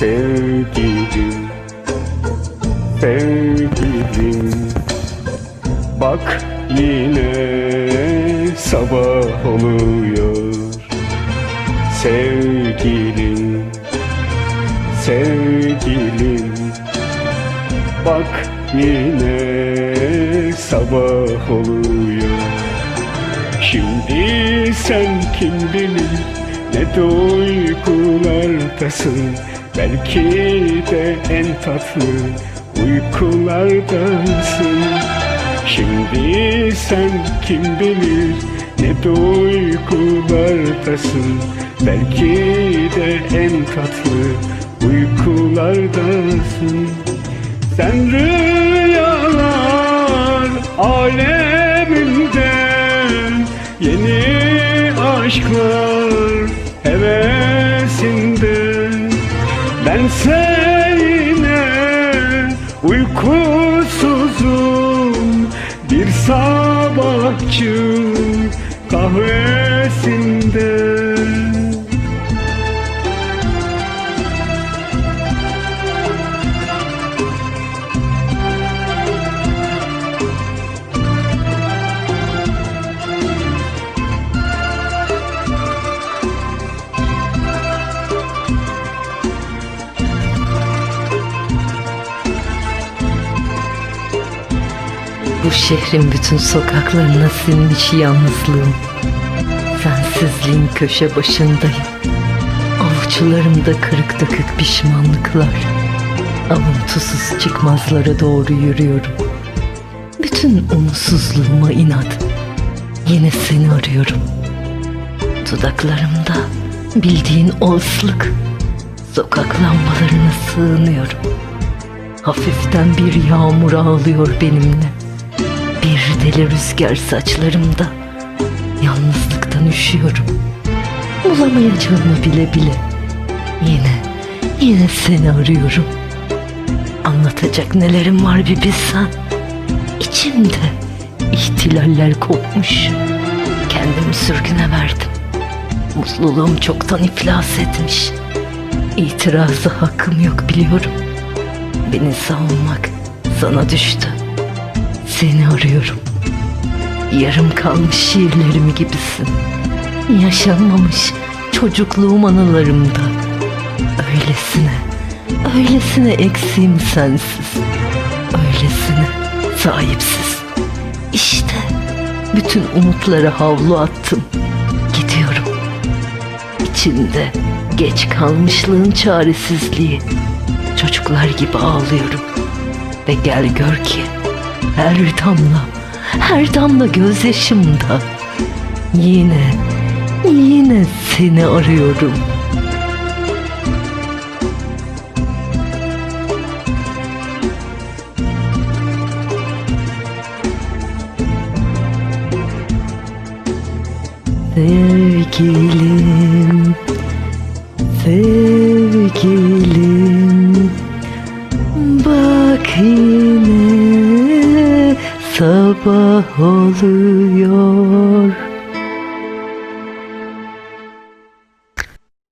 Sevgilim Sevgilim. Bak yine sabah oluyor. Sevgilim Sevgilim. Bak yine sabah oluyor. Şimdi sen kim bilir ne de uykulardasın Belki de en tatlı uykulardasın Şimdi sen kim bilir ne de uykulardasın Belki de en tatlı uykulardasın Sen rüyalar aleminde Yeni aşklar Bense yine uykusuzum. Bir sabahçı kahvesinde Bu şehrin bütün sokaklarına sinmiş yalnızlığım Sensizliğin köşe başındayım. Avuçlarımda kırık dökük pişmanlıklar. Avuntusuz çıkmazlara doğru yürüyorum. Bütün umutsuzluğuma inat. Yine seni arıyorum. Dudaklarımda bildiğin o ıslık Sokak lambalarına sığınıyorum. Hafiften bir yağmur ağlıyor benimle deli rüzgar saçlarımda. Yalnızlıktan üşüyorum. Bulamayacağımı bile bile. Yine, yine seni arıyorum. Anlatacak nelerim var bir bilsen. İçimde ihtilaller kopmuş. Kendimi sürgüne verdim. Mutluluğum çoktan iflas etmiş. İtiraza hakkım yok biliyorum. Beni savunmak sana düştü. Seni arıyorum. Yarım kalmış şiirlerim gibisin. Yaşanmamış çocukluğum anılarımda. Öylesine, öylesine eksiğim sensiz. Öylesine sahipsiz. İşte bütün umutlara havlu attım. Gidiyorum. İçinde geç kalmışlığın çaresizliği. Çocuklar gibi ağlıyorum. Ve gel gör ki her damla, her damla gözyaşımda yine, yine seni arıyorum. Sevgilim, sevgilim sabah oluyor